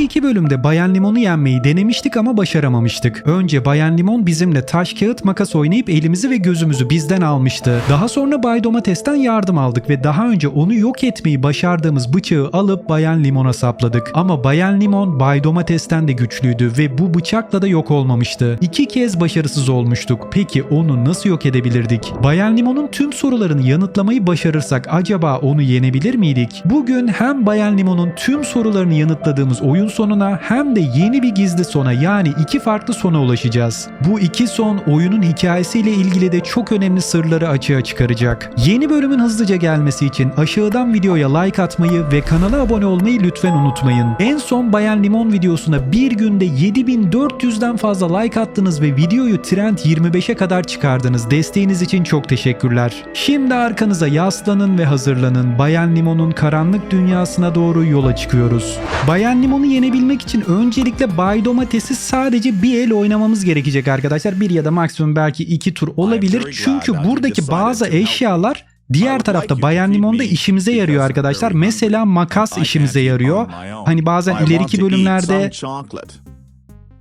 Önceki iki bölümde Bayan Limon'u yenmeyi denemiştik ama başaramamıştık. Önce Bayan Limon bizimle taş kağıt makas oynayıp elimizi ve gözümüzü bizden almıştı. Daha sonra Bay Domates'ten yardım aldık ve daha önce onu yok etmeyi başardığımız bıçağı alıp Bayan Limon'a sapladık. Ama Bayan Limon Bay Domates'ten de güçlüydü ve bu bıçakla da yok olmamıştı. İki kez başarısız olmuştuk. Peki onu nasıl yok edebilirdik? Bayan Limon'un tüm sorularını yanıtlamayı başarırsak acaba onu yenebilir miydik? Bugün hem Bayan Limon'un tüm sorularını yanıtladığımız oyun sonuna hem de yeni bir gizli sona yani iki farklı sona ulaşacağız. Bu iki son oyunun hikayesiyle ilgili de çok önemli sırları açığa çıkaracak. Yeni bölümün hızlıca gelmesi için aşağıdan videoya like atmayı ve kanala abone olmayı lütfen unutmayın. En son Bayan Limon videosuna bir günde 7400'den fazla like attınız ve videoyu Trend 25'e kadar çıkardınız. Desteğiniz için çok teşekkürler. Şimdi arkanıza yaslanın ve hazırlanın. Bayan Limon'un karanlık dünyasına doğru yola çıkıyoruz. Bayan Limon'u yenebilmek için öncelikle Bay Domates'i sadece bir el oynamamız gerekecek arkadaşlar. Bir ya da maksimum belki iki tur olabilir. Çünkü buradaki bazı eşyalar Diğer tarafta Bayan Limon'da işimize yarıyor arkadaşlar. Mesela makas işimize yarıyor. Hani bazen ileriki bölümlerde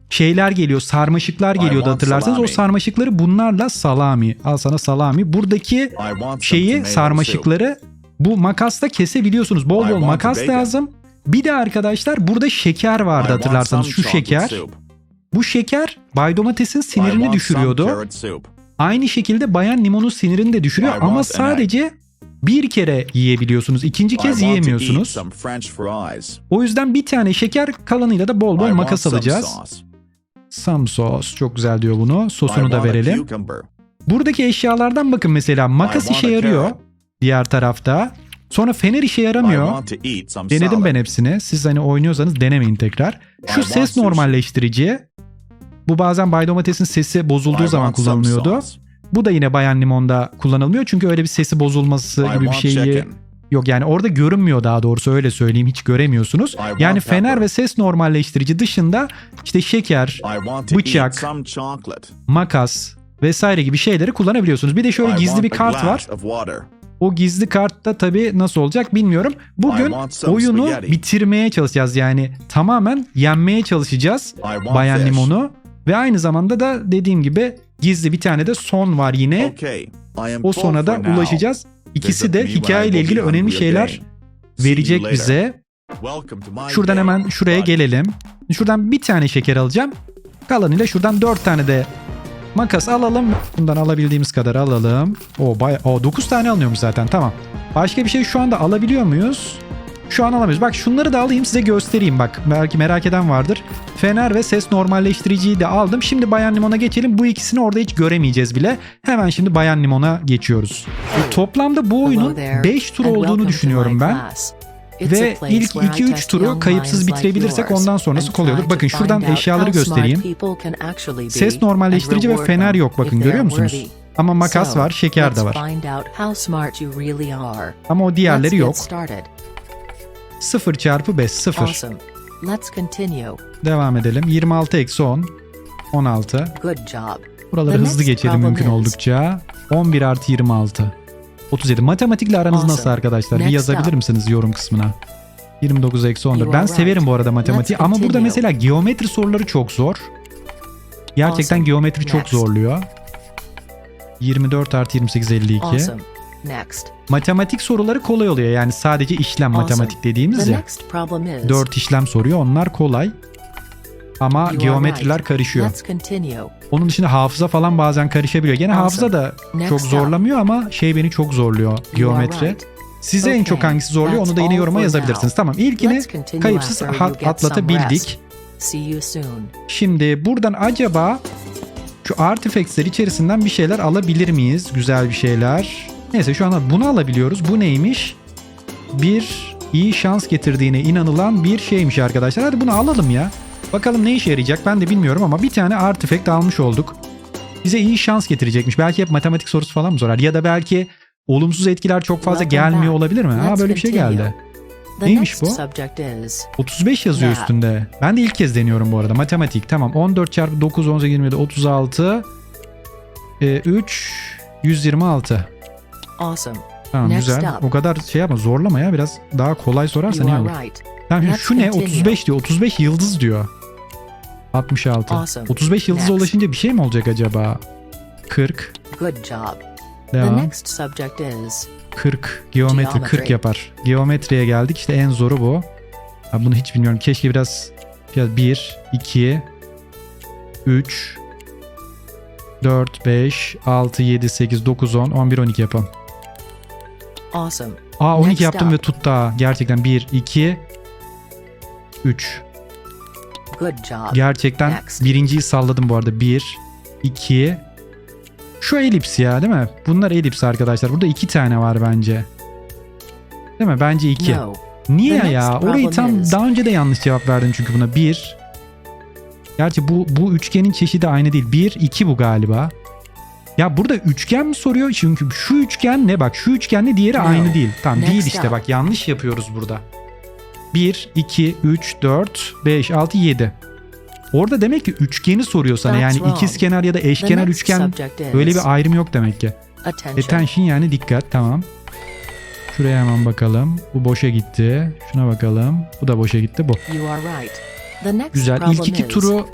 şeyler geliyor, sarmaşıklar geliyordu hatırlarsanız. O sarmaşıkları bunlarla salami. Al sana salami. Buradaki şeyi sarmaşıkları bu makasla kesebiliyorsunuz. Bol bol makas lazım. Bir de arkadaşlar burada şeker vardı hatırlarsanız. Şu şeker. Bu şeker Bay Domates'in sinirini düşürüyordu. Aynı şekilde Bayan Limon'un sinirini de düşürüyor ama sadece bir kere yiyebiliyorsunuz. İkinci kez yiyemiyorsunuz. O yüzden bir tane şeker kalanıyla da bol bol makas alacağız. Some sauce çok güzel diyor bunu. Sosunu da verelim. Buradaki eşyalardan bakın mesela makas işe yarıyor. Diğer tarafta. Sonra fener işe yaramıyor. Denedim ben hepsini. Siz hani oynuyorsanız denemeyin tekrar. Şu ses want sushi. normalleştirici. Bu bazen Bay Domates'in sesi bozulduğu zaman kullanılıyordu. Bu da yine Bayan Limon'da kullanılmıyor. Çünkü öyle bir sesi bozulması gibi bir şeyi yok. Yani orada görünmüyor daha doğrusu öyle söyleyeyim. Hiç göremiyorsunuz. Yani fener ve ses normalleştirici dışında işte şeker, bıçak, makas vesaire gibi şeyleri kullanabiliyorsunuz. Bir de şöyle gizli bir kart var. O gizli kartta tabii nasıl olacak bilmiyorum. Bugün oyunu bitirmeye çalışacağız. Yani tamamen yenmeye çalışacağız Bayan Limon'u. Ve aynı zamanda da dediğim gibi gizli bir tane de son var yine. O sona da ulaşacağız. İkisi de hikayeyle ilgili önemli şeyler verecek bize. Şuradan hemen şuraya gelelim. Şuradan bir tane şeker alacağım. Kalanıyla şuradan dört tane de makas alalım. Bundan alabildiğimiz kadar alalım. O bay o 9 tane alınıyormuş zaten. Tamam. Başka bir şey şu anda alabiliyor muyuz? Şu an alamıyoruz. Bak şunları da alayım size göstereyim bak. Belki merak eden vardır. Fener ve ses normalleştiriciyi de aldım. Şimdi Bayan Limon'a geçelim. Bu ikisini orada hiç göremeyeceğiz bile. Hemen şimdi Bayan Limon'a geçiyoruz. E, toplamda bu oyunun 5 tur olduğunu düşünüyorum ben. Ve ilk 2-3 turu kayıpsız bitirebilirsek ondan sonrası kolay olur. Bakın şuradan eşyaları göstereyim. Ses normalleştirici ve fener yok bakın görüyor musunuz? Ama makas var, şeker de var. Ama o diğerleri yok. 0 çarpı 5 0. Awesome. Let's continue. Devam edelim. 26 eksi 10. 16. Good job. Buraları hızlı geçelim mümkün oldukça. 11 artı 26. 37. Matematikle aranız Awesome. nasıl arkadaşlar? Bir yazabilir misiniz yorum kısmına? 29 eksi 14. You Ben severim bu arada matematiği ama burada mesela geometri soruları çok zor. Gerçekten Awesome. geometri çok Next. zorluyor. 24 artı 28 52. Awesome. Next. Matematik soruları kolay oluyor. Yani sadece işlem Awesome. matematik dediğimiz ya. next problem is 4 işlem soruyor. Onlar kolay. Ama geometriler karışıyor. Onun dışında hafıza falan bazen karışabiliyor. Gene hafıza da çok zorlamıyor ama şey beni çok zorluyor geometri. Size en çok hangisi zorluyor onu da yine yoruma yazabilirsiniz. Tamam ilkini kayıpsız atlatabildik. Şimdi buradan acaba şu artifacts'ler içerisinden bir şeyler alabilir miyiz? Güzel bir şeyler. Neyse şu anda bunu alabiliyoruz. Bu neymiş? Bir iyi şans getirdiğine inanılan bir şeymiş arkadaşlar. Hadi bunu alalım ya. Bakalım ne işe yarayacak ben de bilmiyorum ama bir tane artifact almış olduk. Bize iyi şans getirecekmiş. Belki hep matematik sorusu falan mı sorar? Ya da belki olumsuz etkiler çok fazla gelmiyor olabilir mi? Ha böyle bir şey geldi. Neymiş bu? subject is 35 yazıyor üstünde. Ben de ilk kez deniyorum bu arada. Matematik. Tamam. 14 çarpı 9, 18, 27, 36. E, 3, 126. awesome. Tamam Next güzel. up. O kadar şey yapma zorlama ya. Biraz daha kolay sorarsan iyi olur. right. Let's şu ne? continue. 35 diyor. 35 yıldız diyor. 66. Awesome. 35 yıldıza Next. ulaşınca bir şey mi olacak acaba? 40. Good job. The Devam. next subject is 40. Geometri 40 Geometry. yapar. Geometriye geldik. İşte en zoru bu. Ha, bunu hiç bilmiyorum. Keşke biraz, biraz 1, 2, 3, 4, 5, 6, 7, 8, 9, 10, 11, 12 yapalım. awesome. Aa 12 Next yaptım up. ve tuttu. Gerçekten 1, 2, 3. Good job. Gerçekten birinciyi salladım bu arada. 1, 2. Şu elips ya değil mi? Bunlar elips arkadaşlar. Burada iki tane var bence. Değil mi? Bence iki. No. Niye ya? Orayı tam daha önce de yanlış cevap verdim çünkü buna. 1. Gerçi bu bu üçgenin çeşidi aynı değil. 1, 2 bu galiba. Ya burada üçgen mi soruyor? Çünkü şu üçgen ne? Bak şu üçgenle diğeri No. aynı değil. Tamam Next değil işte up. bak yanlış yapıyoruz burada. 1, 2, 3, 4, 5, 6, 7. Orada demek ki üçgeni soruyor sana. That's Yani ikizkenar ya da eşkenar üçgen öyle bir ayrım yok demek ki. attention. Attention yani dikkat tamam. Şuraya hemen bakalım. Bu boşa gitti. Şuna bakalım. Bu da boşa gitti bu. Right. Güzel. İlk iki is turu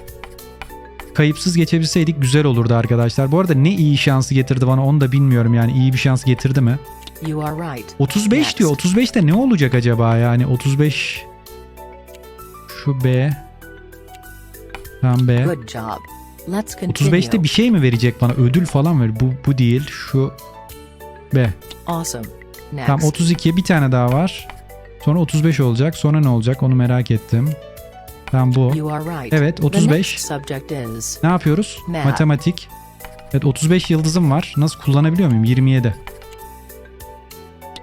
kayıpsız geçebilseydik güzel olurdu arkadaşlar. Bu arada ne iyi şansı getirdi bana onu da bilmiyorum yani. iyi bir şans getirdi mi? You are right. 35 Next. diyor. 35'te ne olacak acaba yani? 35 şu B Tam B. Good job. Let's continue. 35'te bir şey mi verecek bana? Ödül falan ver. Bu bu değil. Şu B. Awesome. Next. Tamam 32 bir tane daha var. Sonra 35 olacak. Sonra ne olacak onu merak ettim. Tamam bu. Right. Evet The 35. next subject is Ne yapıyoruz? Math. Matematik. Evet 35 yıldızım var. Nasıl kullanabiliyor muyum? 27.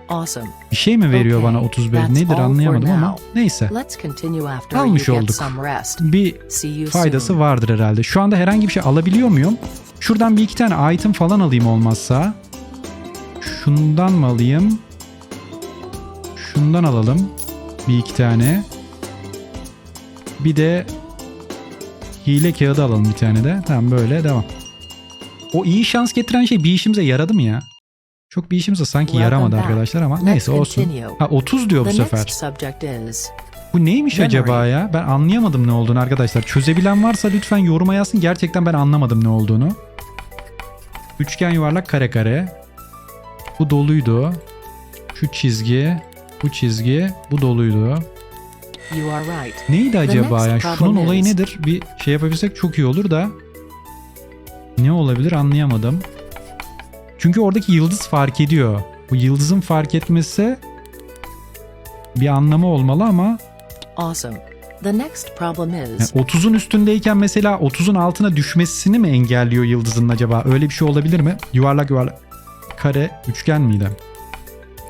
awesome. Bir şey mi veriyor Okay, bana 35? that's Nedir anlayamadım ama neyse. Almış olduk. Bir faydası vardır herhalde. Şu anda herhangi bir şey alabiliyor muyum? Şuradan bir iki tane item falan alayım olmazsa. Şundan mı alayım? Şundan alalım. Bir iki tane. Bir de hile kağıdı alalım bir tane de. Tamam böyle devam. O iyi şans getiren şey bir işimize yaradı mı ya? Çok bir işimize sanki yaramadı arkadaşlar ama neyse olsun. Ha 30 diyor bu sefer. Bu neymiş acaba ya? Ben anlayamadım ne olduğunu arkadaşlar. Çözebilen varsa lütfen yoruma yazsın. Gerçekten ben anlamadım ne olduğunu. Üçgen yuvarlak kare kare. Bu doluydu. Şu çizgi, bu çizgi, bu doluydu. Neydi acaba ya? Şunun olayı nedir? Bir şey yapabilsek çok iyi olur da. Ne olabilir anlayamadım. Çünkü oradaki yıldız fark ediyor. Bu yıldızın fark etmesi bir anlamı olmalı ama Awesome. The next problem Yani is 30'un üstündeyken mesela 30'un altına düşmesini mi engelliyor yıldızın acaba? Öyle bir şey olabilir mi? Yuvarlak yuvarlak. Kare üçgen miydi?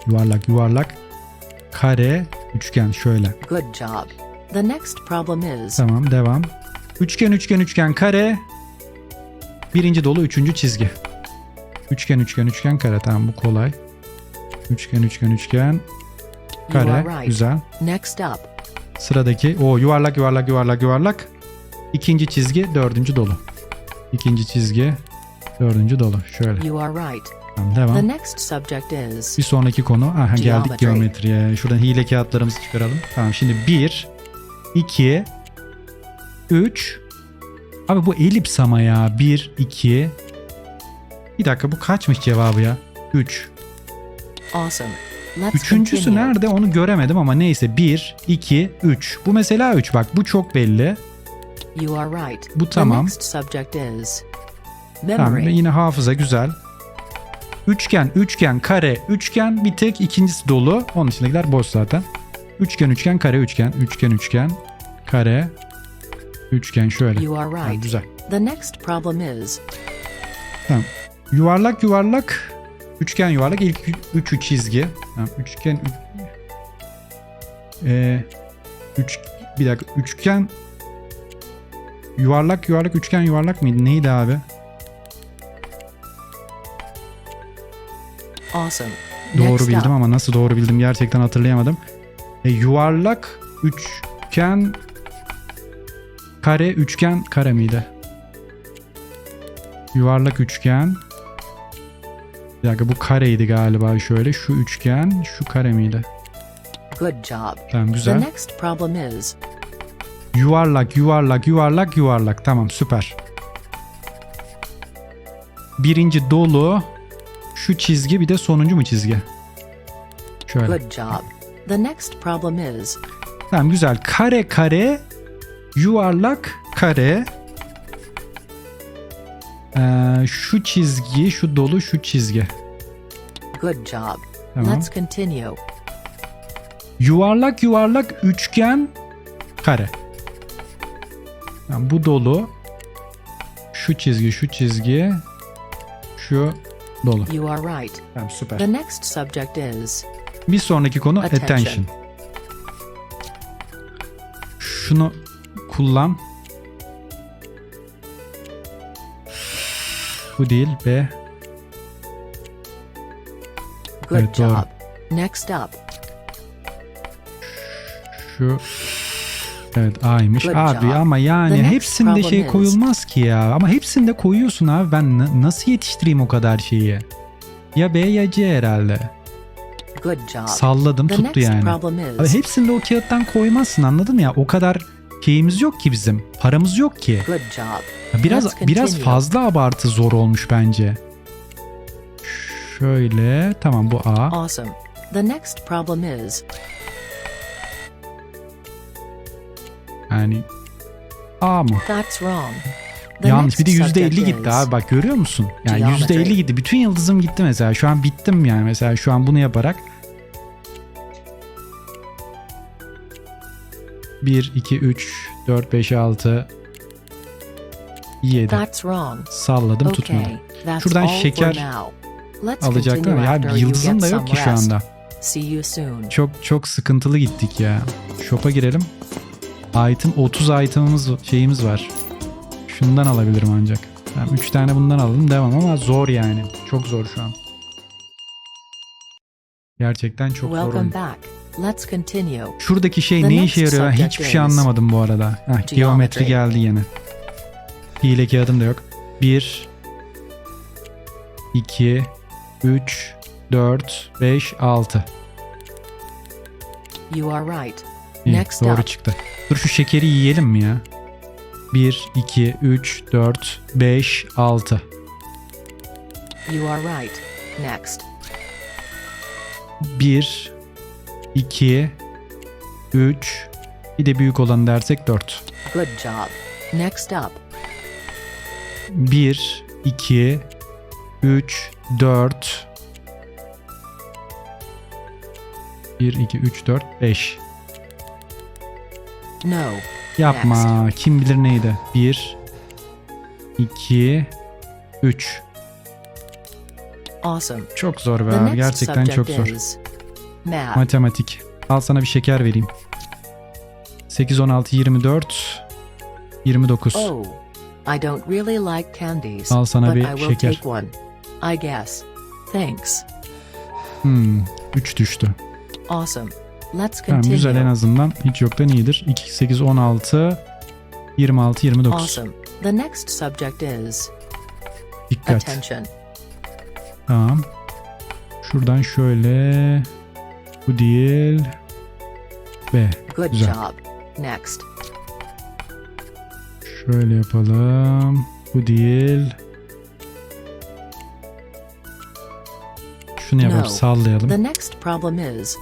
Yuvarlak yuvarlak. Kare üçgen şöyle. good job. The next problem is Tamam devam. Üçgen üçgen üçgen kare. Birinci dolu üçüncü çizgi. Üçgen üçgen üçgen kare tamam bu kolay. Üçgen üçgen üçgen kare right. güzel. Next up, Sıradaki o yuvarlak yuvarlak yuvarlak yuvarlak. İkinci çizgi dördüncü dolu. İkinci çizgi dördüncü dolu. Şöyle. you are right. Tamam The devam. next subject is Bir sonraki konu. Aha geldik Geometry. geometriye. Şuradan hile kağıtlarımızı çıkaralım. Tamam şimdi 1, 2, 3. Abi bu elips ama ya. 1, 2. Bir dakika bu kaçmış cevabı ya? 3. awesome. Let's Üçüncüsü continue. nerede onu göremedim ama neyse. 1, 2, 3. Bu mesela 3 bak bu çok belli. You are right. Bu tamam. Tamam yine hafıza güzel. Üçgen, üçgen, kare, üçgen bir tek ikincisi dolu. Onun içindekiler boş zaten. Üçgen, üçgen, kare, üçgen, üçgen, üçgen, kare, üçgen şöyle. You are right. güzel. The next problem is Tamam. Yuvarlak, yuvarlak, üçgen, yuvarlak ilk üçü çizgi. Tamam, üçgen, ü- Ee, üç, bir dakika üçgen, yuvarlak, yuvarlak, üçgen, yuvarlak mıydı? Neydi abi? awesome. Doğru bildim ama nasıl doğru bildim gerçekten hatırlayamadım. E, yuvarlak üçgen kare üçgen kare miydi? Yuvarlak üçgen. Bir dakika bu kareydi galiba şöyle. Şu üçgen şu kare miydi? Good job. Tamam The güzel. next problem is Yuvarlak, yuvarlak, yuvarlak, yuvarlak. Tamam süper. Birinci dolu. Şu çizgi bir de sonuncu mu çizgi? Şöyle. good job. The next problem is Tamam güzel. Kare kare, yuvarlak kare. Ee, şu çizgi, şu dolu, şu çizgi. good job. Tamam. Let's continue. Yuvarlak yuvarlak üçgen kare. Yani bu dolu. Şu çizgi, şu çizgi. Şu dolu. You are right. Tamam süper. The next subject is Bir sonraki konu attention. Attention. Şunu kullan. Bu değil B. good Evet, doğru. job. Next up, Şu Evet A'ymış. Good abi job. ama yani hepsinde şey koyulmaz ki ya. Ama hepsinde koyuyorsun abi. Ben na- nasıl yetiştireyim o kadar şeyi? Ya B ya C herhalde. good job. Salladım The tuttu yani. Abi hepsinde o kağıttan koymazsın anladın mı ya? O kadar şeyimiz yok ki bizim. Paramız yok ki. good job. Ya Biraz biraz fazla abartı zor olmuş bence. Şöyle tamam bu A. Awesome. The next problem is Yani A mı? that's wrong. The Yanlış. Bir de yüzde elli gitti abi bak görüyor musun? Yani yüzde elli gitti. Bütün yıldızım gitti mesela. Şu an bittim yani mesela şu an bunu yaparak. 1, 2, 3, 4, 5, 6, 7. That's wrong. Salladım tutmadı. Okay, that's Şuradan şeker Alacaktım ya yıldızım da yok ki şu anda. Çok çok sıkıntılı gittik ya. Shop'a girelim. Item 30 item'ımız şeyimiz var. Şundan alabilirim ancak. Tamam 3 tane bundan alalım devam ama zor yani. Çok zor şu an. Gerçekten çok zor. Let's continue. Şuradaki şey The ne next işe yarıyor subject hiçbir şey is anlamadım bu arada. Heh, geometri geometry. geldi yine. Hile kağıdım da yok. 1 2 3 4 5 6 You are right. İyi, Next doğru up. çıktı. Dur şu şekeri yiyelim mi ya? 1, 2, 3, 4, 5, 6. You are right. Next. 1, 2, 3, bir de büyük olan dersek 4. Good job. Next up. 1, 2, 3, 4. 1, 2, 3, 4, 5. No. Yapma. Kim bilir neydi? 1, 2, 3. Awesome. Çok zor be abi. next Gerçekten çok zor. is math. Matematik. Al sana bir şeker vereyim. 8, 16, 24, 29. Oh, I don't really like candies. Al sana but bir I will şeker. take one. I guess. Thanks. Hmm, 3 düştü. Awesome. Let's Tamam continue. güzel en azından. Hiç yoktan iyidir. 2, 8, 16, 26, 29. Awesome. The next subject is Dikkat. attention. Tamam. Şuradan şöyle. Bu değil. B. Good Güzel. job. Next. Şöyle yapalım. Bu değil. Şunu yapalım No. sallayalım. The next problem is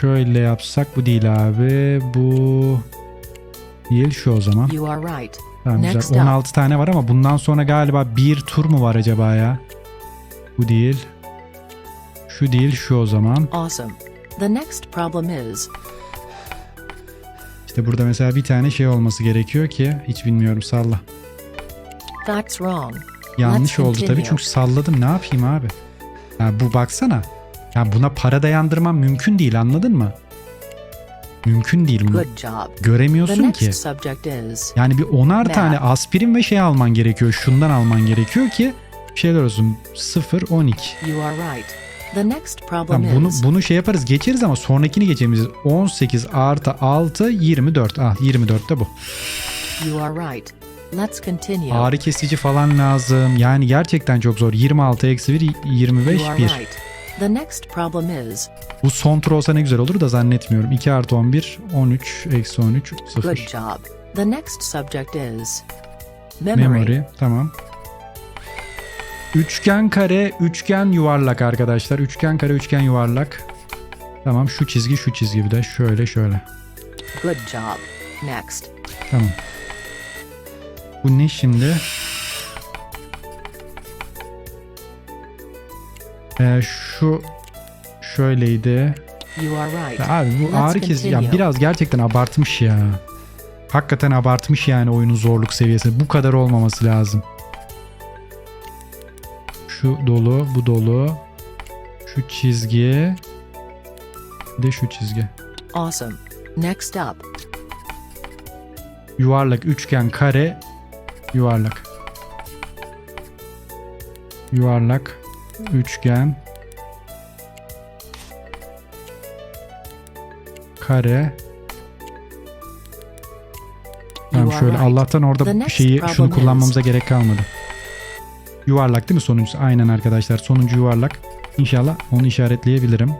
Şöyle yapsak bu değil abi. Bu değil şu o zaman. you are right. Tamam Next güzel. 16 tane var ama bundan sonra galiba bir tur mu var acaba ya? Bu değil. Şu değil şu o zaman. Awesome. The next problem is İşte burada mesela bir tane şey olması gerekiyor ki hiç bilmiyorum salla. that's wrong. Yanlış Let's oldu tabii continue. çünkü salladım ne yapayım abi. Ya bu baksana. Ya buna para dayandırmam mümkün değil anladın mı? Mümkün değil bunu. Good job. The Göremiyorsun next ki. subject is Yani bir onar Ne? tane aspirin ve şey alman gerekiyor. Şundan alman gerekiyor ki şeyler olsun. 0 12. you are right. The next problem Tamam, bunu bunu şey yaparız geçeriz ama sonrakini geçemeyiz. 18 artı 6 24. Ah 24 de bu. you are right. Let's continue. Ağrı kesici falan lazım. Yani gerçekten çok zor. 26 eksi 1 25 you are 1. right. The next problem is Bu son tur olsa ne güzel olur da zannetmiyorum. 2 artı 11, 13, eksi 13, good 0. job. The next subject is memory. Memory. Tamam. Üçgen kare, üçgen yuvarlak arkadaşlar. Üçgen kare, üçgen yuvarlak. Tamam şu çizgi şu çizgi bir de şöyle şöyle. Good job. Next. Tamam. Bu ne şimdi? Ee, şu şöyleydi. You are right. Ya abi bu Let's ağrı kesici ya biraz gerçekten abartmış ya. Hakikaten abartmış yani oyunun zorluk seviyesi. Bu kadar olmaması lazım. Şu dolu, bu dolu. Şu çizgi. Bir de şu çizgi. Awesome. Next up. Yuvarlak, üçgen, kare, yuvarlak. Yuvarlak, üçgen, kare. Tamam şöyle. Allah'tan orada şeyi şunu kullanmamıza gerek kalmadı. Yuvarlak değil mi sonuncusu? Aynen arkadaşlar sonuncu yuvarlak. İnşallah onu işaretleyebilirim.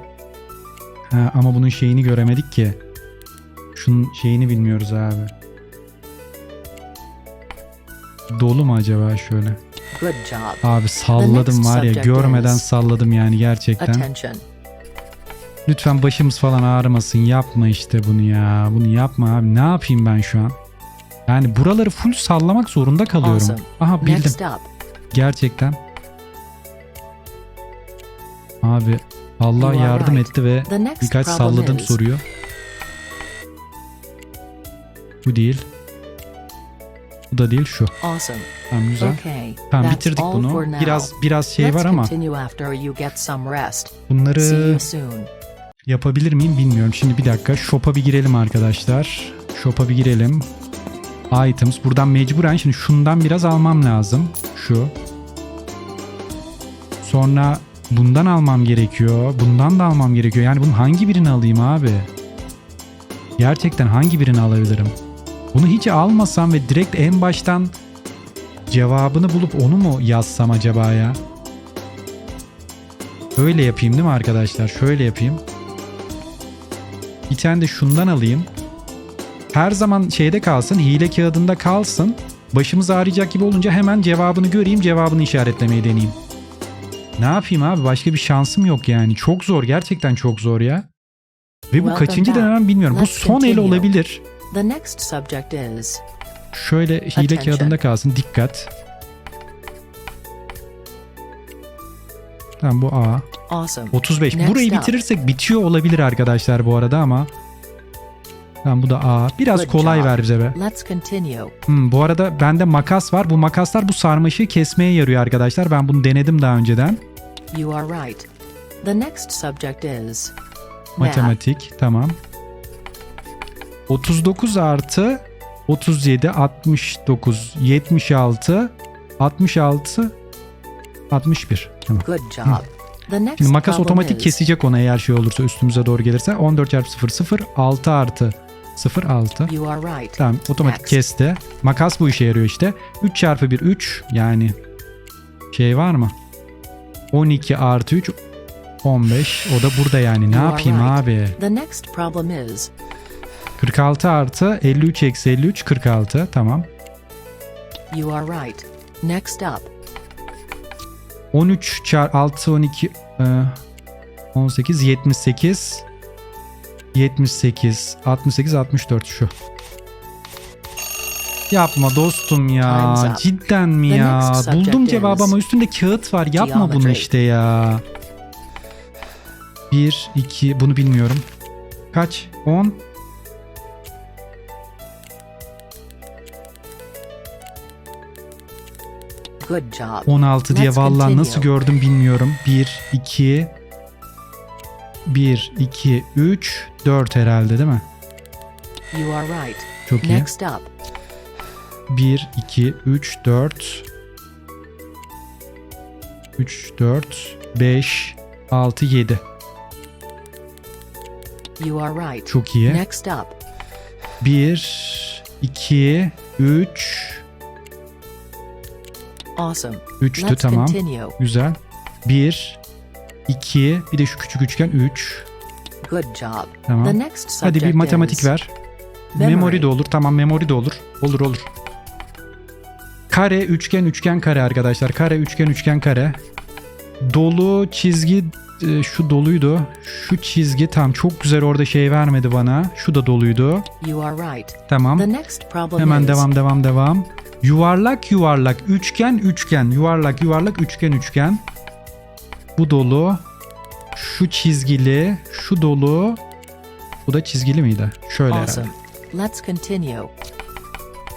Ha, ama bunun şeyini göremedik ki. Şunun şeyini bilmiyoruz abi. Dolu mu acaba şöyle? Good job. Abi salladım var ya görmeden salladım yani gerçekten. Attention. Lütfen başımız falan ağrımasın yapma işte bunu ya. Bunu yapma abi ne yapayım ben şu an? Yani buraları full sallamak zorunda kalıyorum. Aha bildim. Gerçekten. Abi Allah yardım etti ve birkaç salladım is soruyu. Bu değil. Bu da değil şu. awesome. Tamam güzel. Okay. Tamam bitirdik bunu. Biraz biraz şey var ama bunları yapabilir miyim bilmiyorum. Şimdi bir dakika shop'a bir girelim arkadaşlar. Shop'a bir girelim. Items. Buradan mecburen şimdi şundan biraz almam lazım. Şu. Sonra bundan almam gerekiyor. Bundan da almam gerekiyor. Yani bunun hangi birini alayım abi? Gerçekten hangi birini alabilirim? Bunu hiç almasam ve direkt en baştan cevabını bulup onu mu yazsam acaba ya? Öyle yapayım değil mi arkadaşlar? Şöyle yapayım. Bir tane de şundan alayım. Her zaman şeyde kalsın, hile kağıdında kalsın. Başımız ağrıyacak gibi olunca hemen cevabını göreyim, cevabını işaretlemeyi deneyeyim. Ne yapayım abi? Başka bir şansım yok yani. Çok zor, gerçekten çok zor ya. Ve bu kaçıncı denemem bilmiyorum. Bu son el olabilir. Şöyle hile kağıdında kalsın. Dikkat. Tamam bu A. awesome. 35. Next Burayı bitirirsek bitiyor olabilir arkadaşlar bu arada ama. Tamam bu da A. Biraz Good kolay job. ver bize be. Let's continue. Hmm, bu arada bende makas var. Bu makaslar bu sarmaşığı kesmeye yarıyor arkadaşlar. Ben bunu denedim daha önceden. You are right. The next subject is math. Matematik. Tamam. 39 artı 37, 69, 76, 66, 61. Tamam. Good job. Next Şimdi makas otomatik is kesecek ona eğer şey olursa üstümüze doğru gelirse. 14 çarpı 0 0 6 artı 0 6. You are right. Tamam otomatik Next. kesti. Makas bu işe yarıyor işte. 3 çarpı 1 3 yani şey var mı? 12 artı 3 15. O da burada yani. Ne You yapayım right. abi? The next problem is 46 artı 53 eksi 53 46. Tamam. you are right. Next up. 13 çarpı 6 12 e, 18 78 78 68 64 şu. Yapma dostum ya. Time's up. Cidden mi The ya? next subject Buldum cevabı is ama üstünde kağıt var. Yapma bunu geometry. işte ya. 1 2 bunu bilmiyorum. Kaç? 10 Good job. 16 diye Let's vallahi continue. nasıl gördüm bilmiyorum. 1 2 1 2 3 4 herhalde değil mi? You are right. Çok iyi. Next up. 1 2 3 4 3 4 5 6 7. You are right. Çok iyi. Next up. 1 2 3 Awesome. 3'tü Let's tamam. continue. Güzel. 1 2 bir de şu küçük üçgen 3. Good job. Tamam. The next Hadi subject bir matematik is ver. memory. Memori de olur. Tamam memori de olur. Olur olur. Kare, üçgen, üçgen, kare arkadaşlar. Kare, üçgen, üçgen, kare. Dolu, çizgi e, şu doluydu. Şu çizgi tam çok güzel orada şey vermedi bana. Şu da doluydu. You are right. Tamam. The next problem Hemen is devam devam devam. Yuvarlak yuvarlak üçgen üçgen yuvarlak yuvarlak üçgen üçgen. Bu dolu. Şu çizgili, şu dolu. Bu da çizgili miydi? Şöyle herhalde. awesome. Let's continue.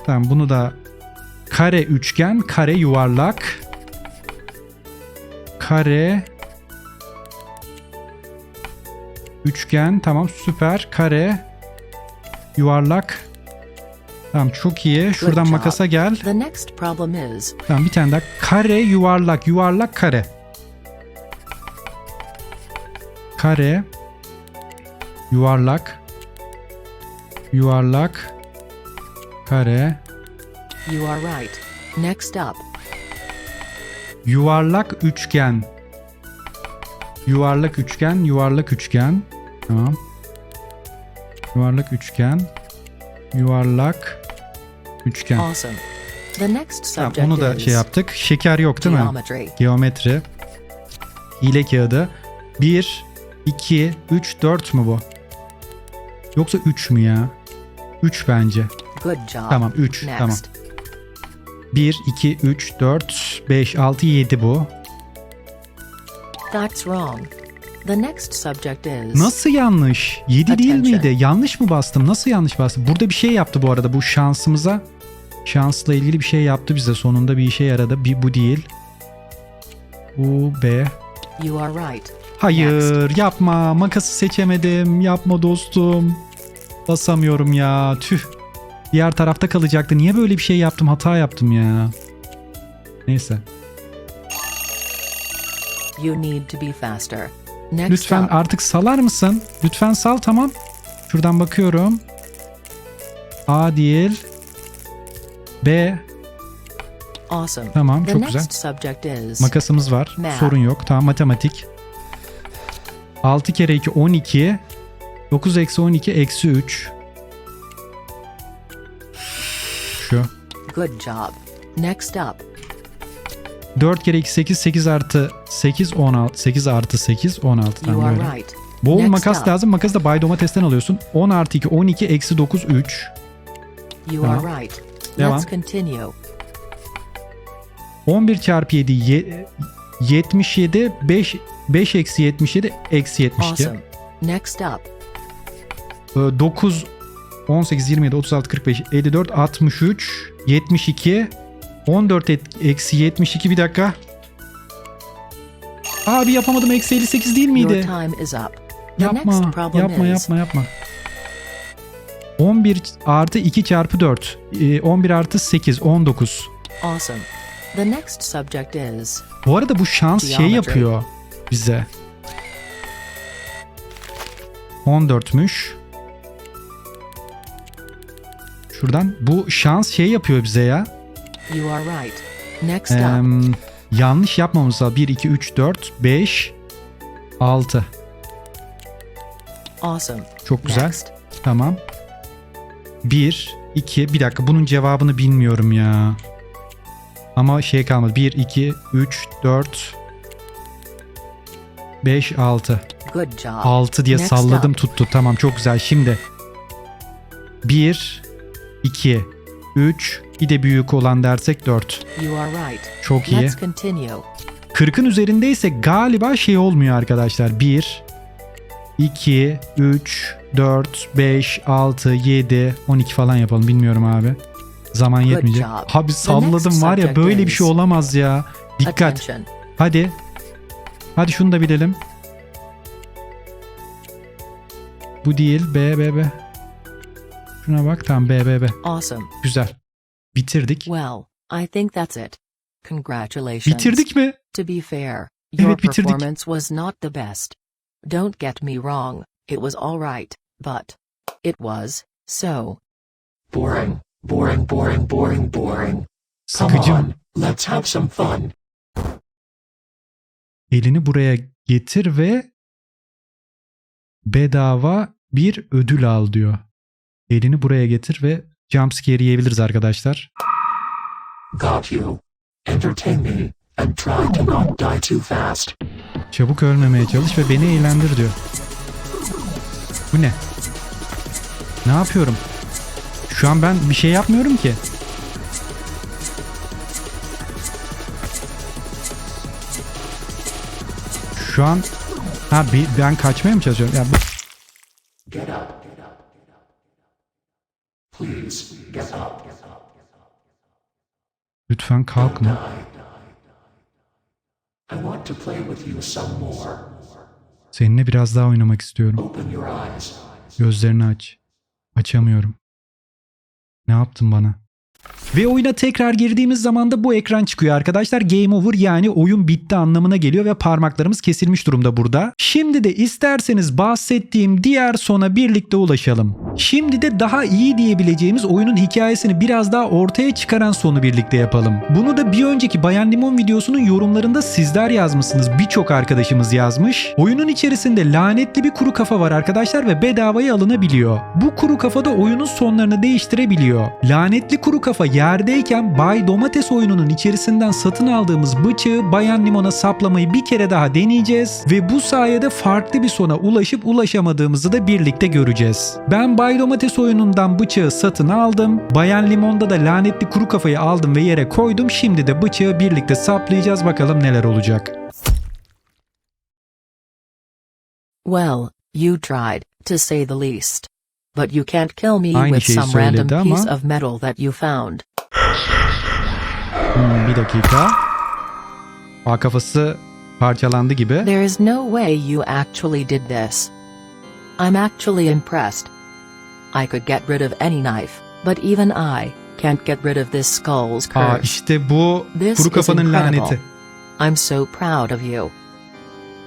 Tamam bunu da kare üçgen, kare yuvarlak. Kare üçgen tamam süper. Kare yuvarlak. Tamam çok iyi. Şuradan makasa gel. Tamam bir tane daha. Kare yuvarlak yuvarlak kare. Kare yuvarlak yuvarlak kare you are right. Next up, yuvarlak üçgen yuvarlak üçgen yuvarlak üçgen tamam yuvarlak üçgen yuvarlak üçgen awesome. The next tamam, subject onu da şey yaptık şeker yok değil mi geometry. Geometri. Hile kağıdı. 1, 2, 3, 4 mü bu? Yoksa 3 mü ya? 3 bence. Good job. Tamam 3. Next. Tamam. 1, 2, 3, 4, 5, 6, 7 bu. That's wrong. The next subject is Nasıl yanlış? 7 değil Attention. miydi? Yanlış mı bastım? Nasıl yanlış bastım? Burada bir şey yaptı bu arada. Bu şansımıza şansla ilgili bir şey yaptı bize. Sonunda bir işe yaradı. Bir, bu değil. Bu B. You are right. Hayır yapma. Makası seçemedim. Yapma dostum. Basamıyorum ya. Tüh. Diğer tarafta kalacaktı. Niye böyle bir şey yaptım? Hata yaptım ya. Neyse. You need to be faster. Next lütfen up, artık salar mısın? Lütfen sal tamam. Şuradan bakıyorum. A değil. B. Awesome. tamam The çok güzel. makasımız var. Math. sorun yok. Tamam matematik 6 kere 2 12 9 eksi 12 eksi 3 şu good job. Next up, 4 kere 2 8 8 artı 8 16 8 artı 8 16 you tamam are böyle. right. Bol Next makas up. lazım. Makas da Bay Domates'ten alıyorsun. 10 artı 2 12 eksi 9 3. You Tamam. are right. Devam. Let's continue. 11 çarpı 7 ye- 77 5 5 eksi 77 eksi 72. Awesome. Next up, Ee, 9 18 27 36 45 54 63 72 14 et- eksi 72 bir dakika. Abi yapamadım eksi 58 değil miydi? Yapma, yapma, yapma, yapma. 11 artı 2 çarpı 4. Ee, 11 artı 8, 19. awesome. The next subject is Bu arada bu şans şey Geometry. yapıyor bize. 14'müş. Şuradan bu şans şey yapıyor bize ya. you are right. Next up, yanlış yapmamız lazım. 1, 2, 3, 4, 5, 6. awesome. Çok güzel. Next, Tamam. 1, 2, bir dakika bunun cevabını bilmiyorum ya. Ama şey kalmadı. 1, 2, 3, 4, 5, 6. good job. 6 diye Next salladım up. tuttu. Tamam çok güzel. Şimdi 1, 2, 3, bir de büyük olan dersek 4. You are right. Çok iyi. Let's continue. 40'ın üzerindeyse galiba şey olmuyor arkadaşlar. 1, 2, 3, 4, 5, 6, 7, 12 falan yapalım. Bilmiyorum abi. Zaman yetmeyecek. Abi salladım var ya böyle bir şey olamaz ya. Dikkat. Hadi. Hadi şunu da bilelim. Bu değil. B, B, B. Şuna bak. Tamam B, B, B. Awesome. Güzel. Bitirdik. Well, I think that's it. Congratulations. Bitirdik mi? To be fair, your Evet, bitirdik. performance was not the best. Don't get me wrong, it was alright, but it was so Boring, boring, boring, boring, boring. Come Sıkıcı. on, let's have some fun. Elini buraya getir ve bedava bir ödül al diyor. Elini buraya getir ve jumpscare yiyebiliriz arkadaşlar. Got you. Entertain me and try to not die too fast. Çabuk ölmemeye çalış ve beni eğlendir diyor. Bu ne? Ne yapıyorum? Şu an ben bir şey yapmıyorum ki. Şu an ha bir, ben kaçmaya mı çalışıyorum? Ya bu, Get up. Get up. Get up. Please get up. lütfen kalkma. I want to play with you some more. Seninle biraz daha oynamak istiyorum. Gözlerini aç. Açamıyorum. Ne yaptın bana? Ve oyuna tekrar girdiğimiz zaman da bu ekran çıkıyor arkadaşlar. Game over yani oyun bitti anlamına geliyor ve parmaklarımız kesilmiş durumda burada. Şimdi de isterseniz bahsettiğim diğer sona birlikte ulaşalım. Şimdi de daha iyi diyebileceğimiz oyunun hikayesini biraz daha ortaya çıkaran sonu birlikte yapalım. Bunu da bir önceki Bayan Limon videosunun yorumlarında sizler yazmışsınız. Birçok arkadaşımız yazmış. Oyunun içerisinde lanetli bir kuru kafa var arkadaşlar ve bedavaya alınabiliyor. Bu kuru kafa da oyunun sonlarını değiştirebiliyor. Lanetli kuru kafa yerdeyken Bay Domates oyununun içerisinden satın aldığımız bıçağı Bayan Limon'a saplamayı bir kere daha deneyeceğiz ve bu sayede farklı bir sona ulaşıp ulaşamadığımızı da birlikte göreceğiz. Ben Bay Domates oyunundan bıçağı satın aldım. Bayan Limon'da da lanetli kuru kafayı aldım ve yere koydum. Şimdi de bıçağı birlikte saplayacağız bakalım neler olacak. Well, you tried, to say the least. But you can't kill me Aynı with şeyi some random söyledi piece of metal that you found. Hmm, bir dakika. A kafası parçalandı gibi. There is no way you actually did this. I'm actually impressed. I could get rid of any knife, but even I can't get rid of this skull's curse. Aa işte bu This kuru is kafanın incredible. laneti. I'm so proud of you.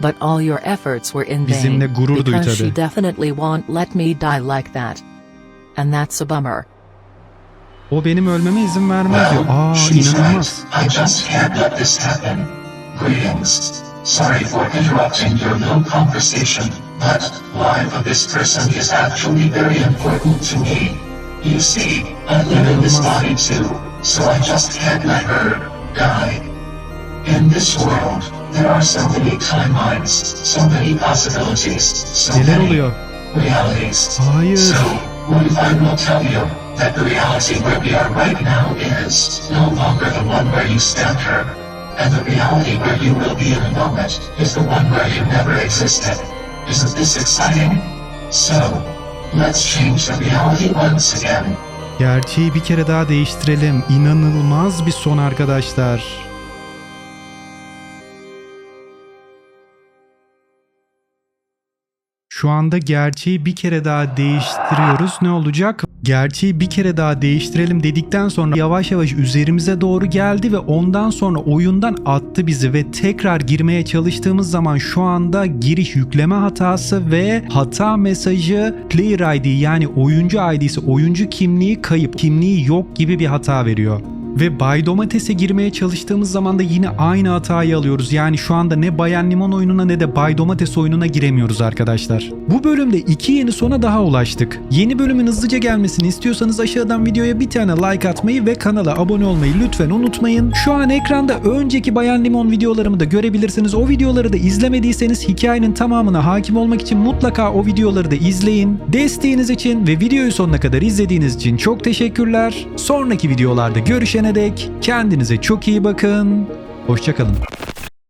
But all your efforts were in vain Bizimle gurur duy because she tabii. definitely won't let me die like that. And that's a bummer. O benim ölmeme izin vermez diyor. Aa She's inanılmaz. right. I just can't let this happen. Greetings. Sorry for interrupting your little conversation, but life of this person is actually very important to me. You see, I live in this body too, so I just can't let her die. In this world, there are so many timelines, so many possibilities, so Neler many oluyor? realities. Hayır. So, what if I will tell you that the reality where we are right now is no longer the one where you stabbed her, and the reality where you will be in a moment is the one where you never existed? Isn't this exciting? So, let's change the reality once again. Gerçeği bir kere daha değiştirelim. İnanılmaz bir son arkadaşlar. Şu anda gerçeği bir kere daha değiştiriyoruz. Ne olacak? Gerçeği bir kere daha değiştirelim dedikten sonra yavaş yavaş üzerimize doğru geldi ve ondan sonra oyundan attı bizi ve tekrar girmeye çalıştığımız zaman şu anda giriş yükleme hatası ve hata mesajı player ID yani oyuncu ID'si oyuncu kimliği kayıp kimliği yok gibi bir hata veriyor. Ve Bay Domates'e girmeye çalıştığımız zaman da yine aynı hatayı alıyoruz. Yani şu anda ne Bayan Limon oyununa ne de Bay Domates oyununa giremiyoruz arkadaşlar. Bu bölümde iki yeni sona daha ulaştık. Yeni bölümün hızlıca gelmesini istiyorsanız aşağıdan videoya bir tane like atmayı ve kanala abone olmayı lütfen unutmayın. Şu an ekranda önceki Bayan Limon videolarımı da görebilirsiniz. O videoları da izlemediyseniz hikayenin tamamına hakim olmak için mutlaka o videoları da izleyin. Desteğiniz için ve videoyu sonuna kadar izlediğiniz için çok teşekkürler. Sonraki videolarda görüşene dek kendinize çok iyi bakın. Hoşçakalın.